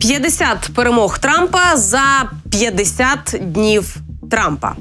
50 перемог Трампа за 50 днів Трампа.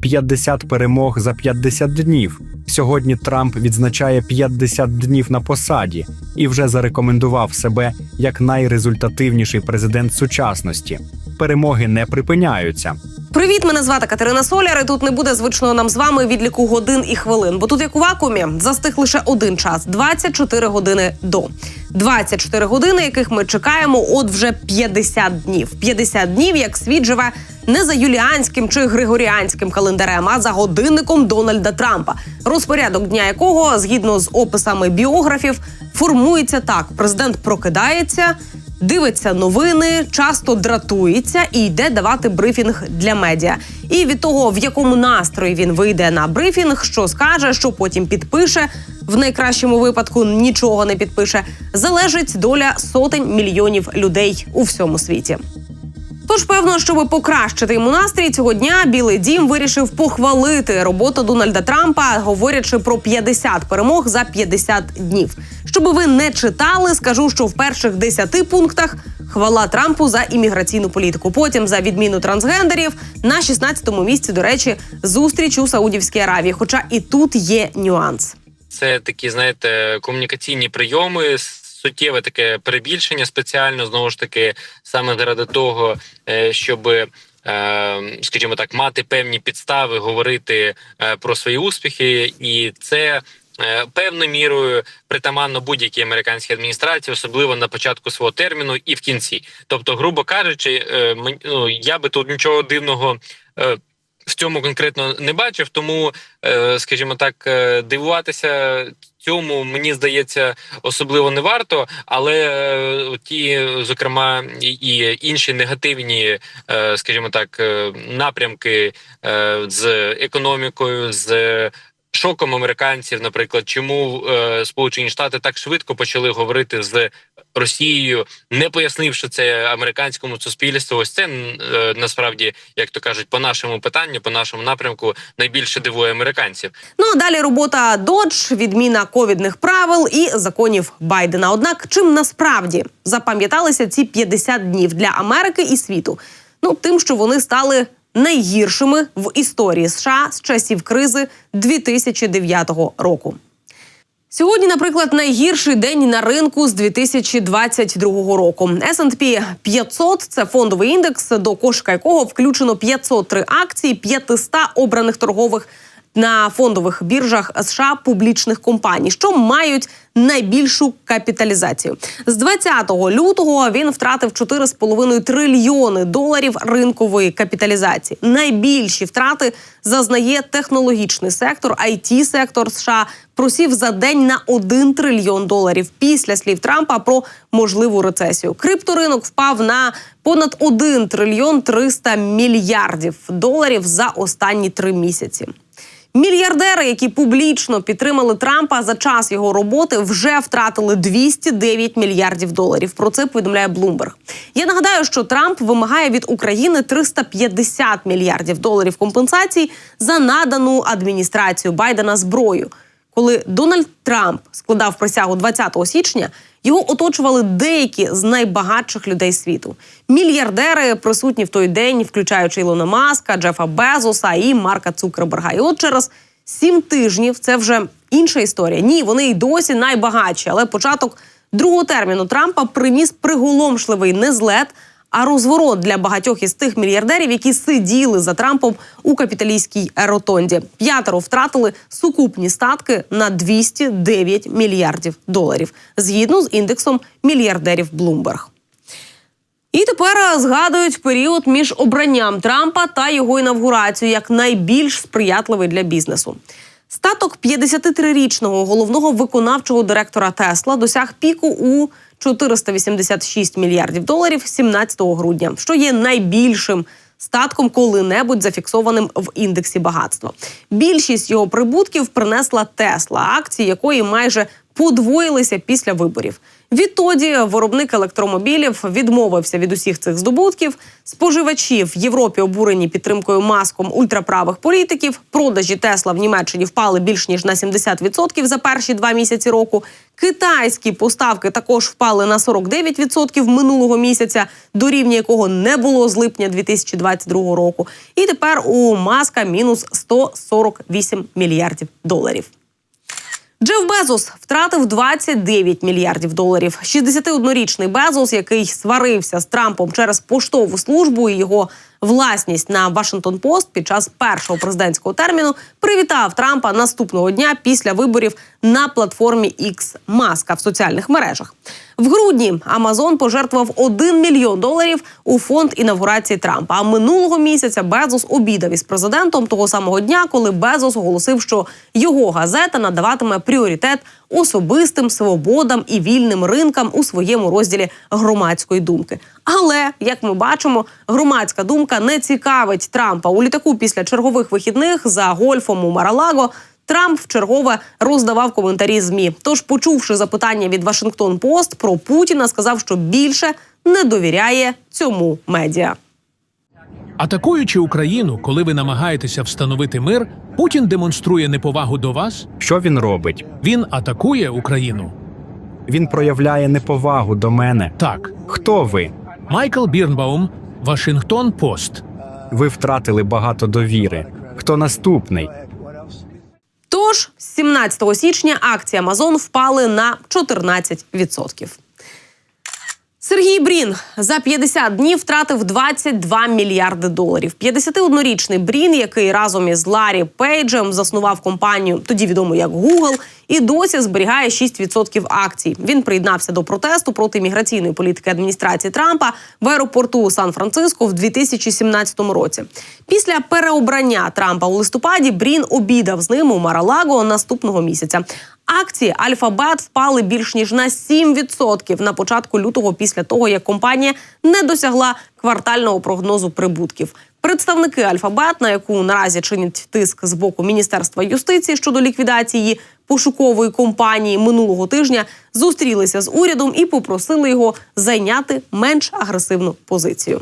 50 перемог за 50 днів. Сьогодні Трамп відзначає 50 днів на посаді і вже зарекомендував себе як найрезультативніший президент сучасності. Перемоги не припиняються. Привіт, мене звати Катерина Соляр. і Тут не буде звичного нам з вами відліку годин і хвилин. Бо тут, як у вакуумі, застиг лише один час 24 години до. 24 години, яких ми чекаємо, от вже 50 днів. 50 днів, як світ живе не за юліанським чи григоріанським календарем, а за годинником Дональда Трампа, розпорядок дня якого, згідно з описами біографів, формується так: президент прокидається. Дивиться новини, часто дратується і йде давати брифінг для медіа. І від того, в якому настрої він вийде на брифінг, що скаже, що потім підпише, в найкращому випадку нічого не підпише, залежить доля сотень мільйонів людей у всьому світі. Тож, певно, щоб покращити йому настрій цього дня, Білий Дім вирішив похвалити роботу Дональда Трампа, говорячи про 50 перемог за 50 днів. Щоб ви не читали, скажу, що в перших 10 пунктах хвала Трампу за імміграційну політику. Потім за відміну трансгендерів на 16-му місці, до речі, зустріч у Саудівській Аравії. Хоча і тут є нюанс. Це такі, знаєте, комунікаційні прийоми, суттєве таке перебільшення спеціально знову ж таки, саме заради того, е, щоб. е, Скажімо так, мати певні підстави говорити е, про свої успіхи, і це певною мірою притаманно будь-якій американській адміністрації, особливо на початку свого терміну і в кінці. Тобто, грубо кажучи, ну, я би тут нічого дивного в цьому конкретно не бачив, тому, скажімо так, дивуватися цьому мені здається особливо не варто. Але е, ті, зокрема, і- інші негативні, е, скажімо так, е, напрямки з економікою, з шоком американців, наприклад, чому е, Сполучені Штати так швидко почали говорити з Росією, не пояснивши це американському суспільству. Ось це е, насправді, як то кажуть, по нашому питанню, по нашому напрямку, найбільше дивує американців. Ну а далі робота Додж, відміна ковідних правил і законів Байдена. Однак, чим насправді запам'яталися ці 50 днів для Америки і світу? Ну тим, що вони стали найгіршими в історії США з часів кризи 2009 року. Сьогодні, наприклад, найгірший день на ринку з 2022 року. S&P 500 – це фондовий індекс, до кошика якого включено 503 акції 500 обраних торгових на фондових біржах США публічних компаній, що мають найбільшу капіталізацію. З 20 лютого він втратив 4,5 трильйони доларів ринкової капіталізації. Найбільші втрати зазнає технологічний сектор, it сектор США просів за день на 1 трильйон доларів після слів Трампа про можливу рецесію. Крипторинок впав на понад 1 трильйон 300 мільярдів доларів за останні три місяці. Мільярдери, які публічно підтримали Трампа за час його роботи, вже втратили 209 мільярдів доларів. Про це повідомляє Bloomberg. Я нагадаю, що Трамп вимагає від України 350 мільярдів доларів компенсацій за надану адміністрацію Байдена зброю. Коли Дональд Трамп складав присягу 20 січня, його оточували деякі з найбагатших людей світу. Мільярдери присутні в той день, включаючи Ілона Маска, Джефа Безоса і Марка Цукерберга. І от через сім тижнів це вже інша історія. Ні, вони й досі найбагатші, але початок другого терміну Трампа приніс приголомшливий не злет, а розворот для багатьох із тих мільярдерів, які сиділи за Трампом у капіталійській ротонді. П'ятеро втратили сукупні статки на 209 мільярдів доларів, згідно з індексом мільярдерів Bloomberg. І тепер е, згадують період між обранням Трампа та його інавгурацією як найбільш сприятливий для бізнесу. Статок 53-річного головного виконавчого директора Тесла досяг піку у 486 мільярдів доларів 17 грудня, що є найбільшим статком коли-небудь зафіксованим в індексі багатства. Більшість його прибутків принесла Тесла, акції якої майже подвоїлися після виборів. Відтоді виробник електромобілів відмовився від усіх цих здобутків. Споживачі в Європі обурені підтримкою маском ультраправих політиків. Продажі Тесла в Німеччині впали більш ніж на 70% за перші два місяці року. Китайські поставки також впали на 49% минулого місяця, до рівня якого не було з липня 2022 року. І тепер у маска мінус 148 мільярдів доларів. Джеф Безос втратив 29 мільярдів доларів. 61-річний Безос, який сварився з Трампом через поштову службу і його власність на Вашингтон Пост під час першого президентського терміну, привітав Трампа наступного дня після виборів на платформі X Маска в соціальних мережах. В грудні Амазон пожертвував 1 мільйон доларів у фонд інавгурації Трампа. А минулого місяця Безос обідав із президентом того самого дня, коли Безос оголосив, що його газета надаватиме пріоритет особистим свободам і вільним ринкам у своєму розділі громадської думки. Але як ми бачимо, громадська думка не цікавить Трампа у літаку після чергових вихідних за гольфом у Маралаго. Трамп вчергове роздавав коментарі змі. Тож, почувши запитання від Вашингтон Пост про Путіна, сказав, що більше не довіряє цьому медіа. Атакуючи Україну, коли ви намагаєтеся встановити мир, Путін демонструє неповагу до вас. Що він робить? Він атакує Україну. Він проявляє неповагу до мене. Так, Хто ви? Майкл Бірнбаум, Вашингтон Пост. Ви втратили багато довіри. Хто наступний? Тож з 17 січня акції Амазон впали на 14%. Сергій Брін за 50 днів втратив 22 мільярди доларів. 51-річний Брін, який разом із Ларі Пейджем заснував компанію, тоді відому як Google, і досі зберігає 6% акцій. Він приєднався до протесту проти міграційної політики адміністрації Трампа в аеропорту Сан-Франциско в 2017 році. Після переобрання Трампа у листопаді Брін обідав з ним у Маралаго наступного місяця. Акції Альфабет впали більш ніж на 7% на початку лютого після того, як компанія не досягла квартального прогнозу прибутків. Представники Альфабет, на яку наразі чинять тиск з боку Міністерства юстиції щодо ліквідації пошукової компанії минулого тижня, зустрілися з урядом і попросили його зайняти менш агресивну позицію.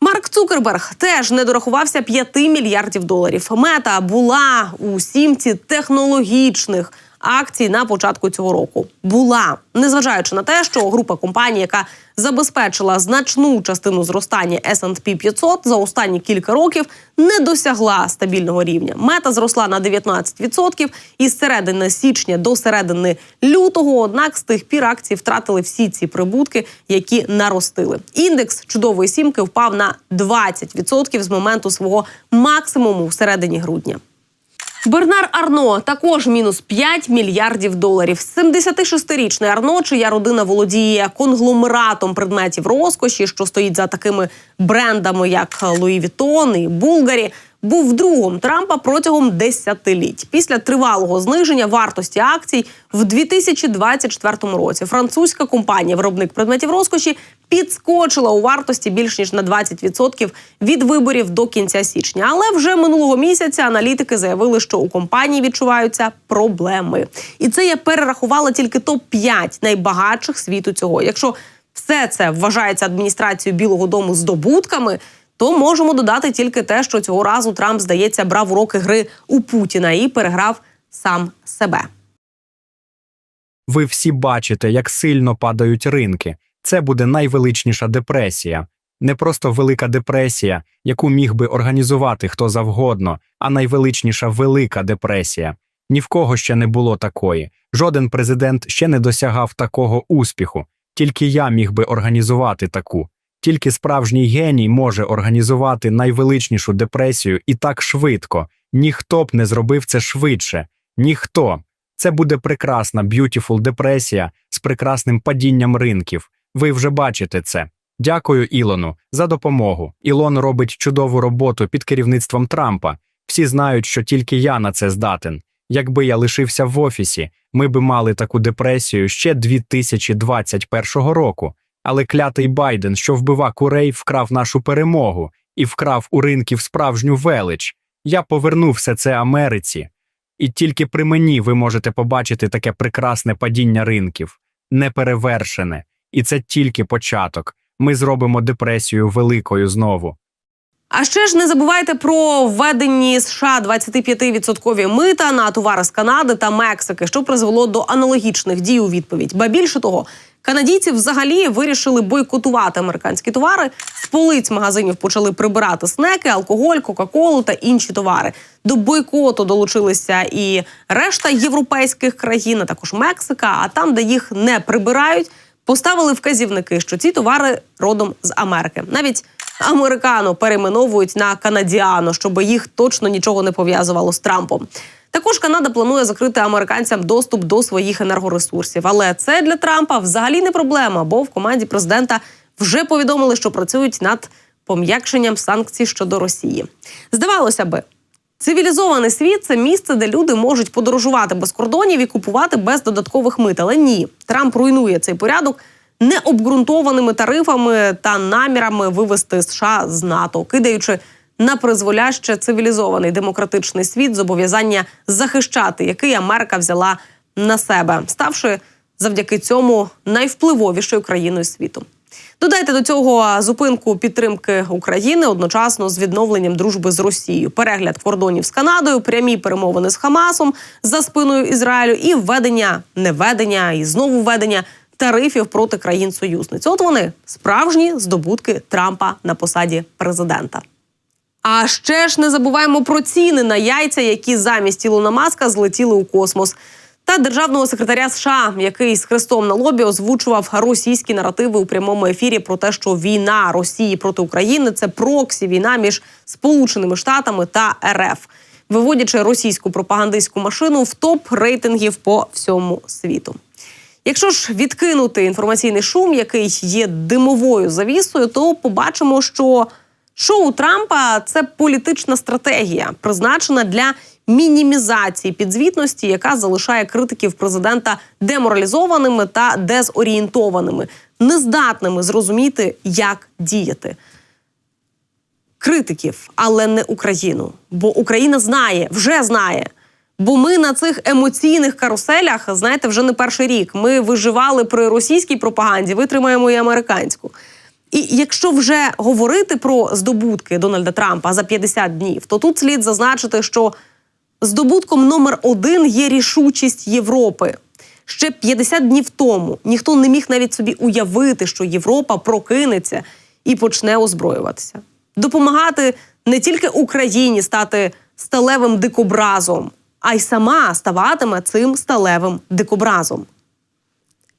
Марк Цукерберг теж не дорахувався 5 мільярдів доларів. Мета була у сімці технологічних акцій на початку цього року. Була незважаючи на те, що група компаній, яка забезпечила значну частину зростання S&P 500 за останні кілька років, не досягла стабільного рівня. Мета зросла на 19% із середини січня до середини лютого. Однак з тих пір акції втратили всі ці прибутки, які наростили. Індекс чудової сімки впав на 20% з моменту свого максимуму в середині грудня. Бернар Арно також мінус 5 мільярдів доларів. 76-річний Арно, чия родина володіє конгломератом предметів розкоші, що стоїть за такими брендами, як Луї Вітон і Булгарі. Був другом Трампа протягом десятиліть. Після тривалого зниження вартості акцій в 2024 році французька компанія, виробник предметів розкоші, підскочила у вартості більш ніж на 20% від виборів до кінця січня. Але вже минулого місяця аналітики заявили, що у компанії відчуваються проблеми. І це я перерахувала тільки топ 5 найбагатших світу цього. Якщо все це вважається адміністрацією Білого Дому здобутками, то можемо додати тільки те, що цього разу Трамп, здається, брав уроки гри у Путіна і переграв сам себе. Ви всі бачите, як сильно падають ринки. Це буде найвеличніша депресія. Не просто велика депресія, яку міг би організувати хто завгодно, а найвеличніша велика депресія. Ні в кого ще не було такої. Жоден президент ще не досягав такого успіху. Тільки я міг би організувати таку. Тільки справжній геній може організувати найвеличнішу депресію і так швидко. Ніхто б не зробив це швидше. Ніхто. Це буде прекрасна б'ютіфул депресія з прекрасним падінням ринків. Ви вже бачите це. Дякую Ілону за допомогу. Ілон робить чудову роботу під керівництвом Трампа. Всі знають, що тільки я на це здатен. Якби я лишився в офісі, ми би мали таку депресію ще 2021 року. Але клятий Байден, що вбива курей, вкрав нашу перемогу і вкрав у ринків справжню велич. Я повернув все це Америці. І тільки при мені ви можете побачити таке прекрасне падіння ринків, неперевершене. І це тільки початок. Ми зробимо депресію великою знову. А ще ж не забувайте про введені США 25% мита на товари з Канади та Мексики, що призвело до аналогічних дій у відповідь. Ба більше того, канадійці взагалі вирішили бойкотувати американські товари. З полиць магазинів почали прибирати снеки, алкоголь, кока-колу та інші товари. До бойкоту долучилися і решта європейських країн, а також Мексика. А там, де їх не прибирають, поставили вказівники, що ці товари родом з Америки. Навіть американо перейменовують на канадіано, щоб їх точно нічого не пов'язувало з Трампом. Також Канада планує закрити американцям доступ до своїх енергоресурсів. Але це для Трампа взагалі не проблема, бо в команді президента вже повідомили, що працюють над пом'якшенням санкцій щодо Росії. Здавалося би, Цивілізований світ це місце, де люди можуть подорожувати без кордонів і купувати без додаткових мит. Але ні, Трамп руйнує цей порядок необґрунтованими тарифами та намірами вивести США з НАТО, кидаючи на призволяще цивілізований демократичний світ зобов'язання захищати, який Америка взяла на себе, ставши завдяки цьому найвпливовішою країною світу. Додайте до цього зупинку підтримки України одночасно з відновленням дружби з Росією, перегляд кордонів з Канадою, прямі перемовини з Хамасом за спиною Ізраїлю і введення, неведення і знову введення тарифів проти країн союзниць. От вони справжні здобутки Трампа на посаді президента. А ще ж не забуваємо про ціни на яйця, які замість Ілона Маска злетіли у космос. Та державного секретаря США, який з хрестом на лобі озвучував російські наративи у прямому ефірі про те, що війна Росії проти України це проксі війна між Сполученими Штатами та РФ, виводячи російську пропагандистську машину в топ рейтингів по всьому світу. Якщо ж відкинути інформаційний шум, який є димовою завісою, то побачимо, що шоу Трампа це політична стратегія, призначена для мінімізації підзвітності, яка залишає критиків президента деморалізованими та дезорієнтованими, нездатними зрозуміти, як діяти. Критиків, але не Україну. Бо Україна знає, вже знає. Бо ми на цих емоційних каруселях, знаєте, вже не перший рік. Ми виживали при російській пропаганді, витримаємо і американську. І якщо вже говорити про здобутки Дональда Трампа за 50 днів, то тут слід зазначити, що здобутком номер один є рішучість Європи. Ще 50 днів тому ніхто не міг навіть собі уявити, що Європа прокинеться і почне озброюватися, допомагати не тільки Україні стати сталевим дикобразом, а й сама ставатиме цим сталевим дикобразом.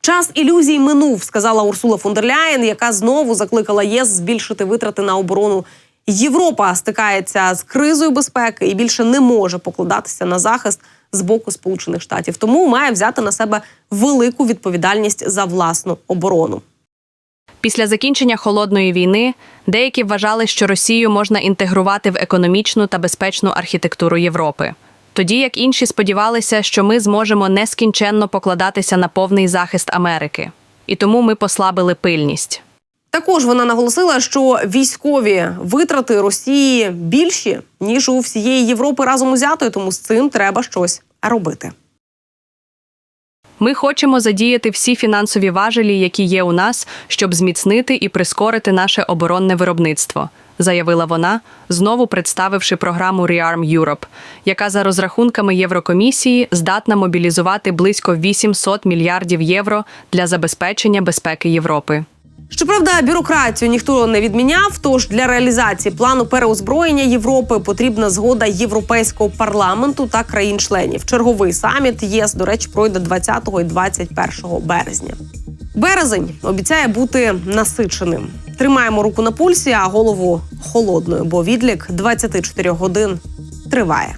Час ілюзій минув, сказала Урсула фон яка знову закликала ЄС збільшити витрати на оборону. Європа стикається з кризою безпеки і більше не може покладатися на захист з боку Сполучених Штатів. Тому має взяти на себе велику відповідальність за власну оборону. Після закінчення холодної війни деякі вважали, що Росію можна інтегрувати в економічну та безпечну архітектуру Європи. Тоді як інші сподівалися, що ми зможемо нескінченно покладатися на повний захист Америки, і тому ми послабили пильність. Також вона наголосила, що військові витрати Росії більші ніж у всієї Європи разом узятої, тому з цим треба щось робити. Ми хочемо задіяти всі фінансові важелі, які є у нас, щоб зміцнити і прискорити наше оборонне виробництво, заявила вона, знову представивши програму Rearm Europe, яка за розрахунками Єврокомісії здатна мобілізувати близько 800 мільярдів євро для забезпечення безпеки Європи. Щоправда, бюрократію ніхто не відміняв. Тож для реалізації плану переозброєння Європи потрібна згода Європейського парламенту та країн-членів. Черговий саміт ЄС, до речі, пройде 20 і 21 березня. Березень обіцяє бути насиченим. Тримаємо руку на пульсі, а голову холодною, бо відлік 24 годин триває.